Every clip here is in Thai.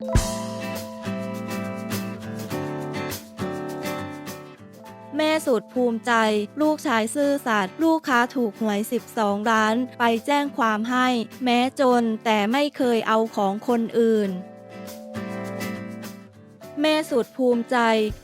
แม่สุดภูมิใจ ลูกชายซื่อสัตย์ลูกค้าถูกหวย 12 ล้าน ไปแจ้งความให้ แม้จนแต่ไม่เคยเอาของคนอื่น แม่สุดภูมิใจ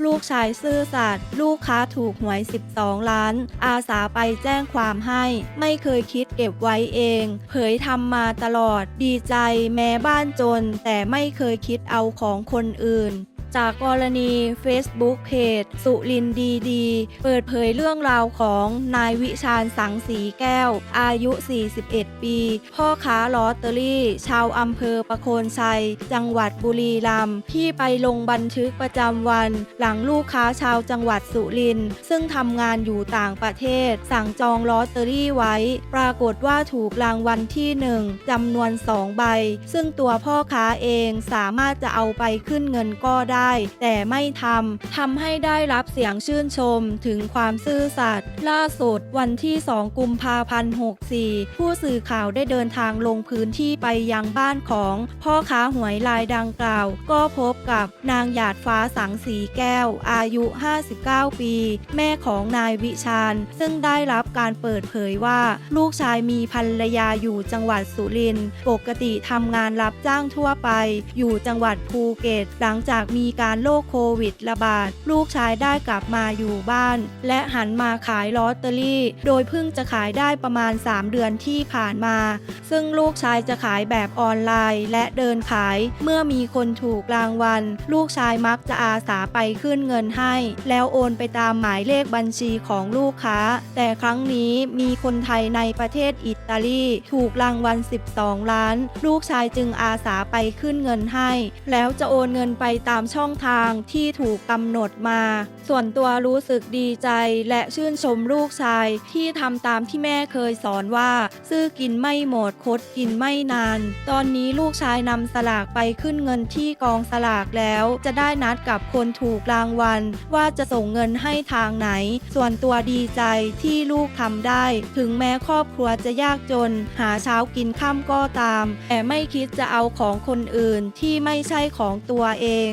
ลูกชายซื่อสัตย์ลูกค้าถูกหวย 12 ล้าน อาสาไปแจ้งความให้ ไม่เคยคิดเก็บไว้เอง เผยทำมาตลอด ดีใจแม้บ้านจน แต่ไม่เคยคิดเอาของคนอื่น จากกรณี Facebook เพจสุรินดีดี เปิดเผยเรื่องราวของนายวิชาญสังสีแก้ว อายุ 41 ปี พ่อค้าลอตเตอรี่ ชาวอำเภอประโคนชัย จังหวัดบุรีรัมย์ที่ไปลงบันทึกประจำวัน หลังลูกค้าชาวจังหวัดสุรินทร์ซึ่งทำงานอยู่ต่างประเทศ สั่งจองลอตเตอรี่ไว้ ปรากฏว่าถูกรางวัลที่หนึ่งจำนวนสองใบ ซึ่งตัวพ่อค้าเองสามารถจะเอาไปขึ้นเงินก็ได้แต่ไม่ทำทำให้ได้รับเสียงชื่นชมถึงความซื่อสัตย์ล่าสุดวันที่ 2 กุมภาพันธ์ 64 ผู้สื่อข่าวได้เดินทางลงพื้นที่ไปยังบ้านของพ่อค้าหวยรายดังกล่าว ก็พบกับนางหยาดฟ้าสังสีแก้ว อายุ 59 ปี แม่ของนายวิชาญ ซึ่งได้รับการเปิดเผยว่าลูกชายมีภรรยาอยู่จังหวัดสุรินทร์ปกติทำงานรับจ้างทั่วไป อยู่จังหวัดภูเก็ต หลังจากมีีการโรคโควิดระบาด ลูกชายได้กลับมาอยู่บ้าน และหันมาขายลอตเตอรี่ โดยเพิ่งจะขายได้ประมาณ 3 เดือนที่ผ่านมา ซึ่งลูกชายจะขายแบบออนไลน์ และเดินขาย เมื่อมีคนถูกรางวัล ลูกชายมักจะอาสาไปขึ้นเงินให้ แล้วโอนไปตามหมายเลขบัญชีของลูกค้า แต่ครั้งนี้มีคนไทยในประเทศอิตาลีถูกรางวัล 12 ล้าน ลูกชายจึงอาสาไปขึ้นเงินให้ แล้วจะโอนเงินไปตามช่องทางที่ถูกกำหนดมา ส่วนตัวรู้สึกดีใจและชื่นชมลูกชายที่ทำตามที่แม่เคยสอนว่า ซื้อกินไม่หมดคดกินไม่นาน ตอนนี้ลูกชายนำสลากไปขึ้นเงินที่กองสลากแล้ว จะได้นัดกับคนถูกรางวัล ว่าจะส่งเงินให้ทางไหน ส่วนตัวดีใจที่ลูกทำได้ ถึงแม้ครอบครัวจะยากจน หาเช้ากินข้ามก็ตาม แต่ไม่คิดจะเอาของคนอื่นที่ไม่ใช่ของตัวเอง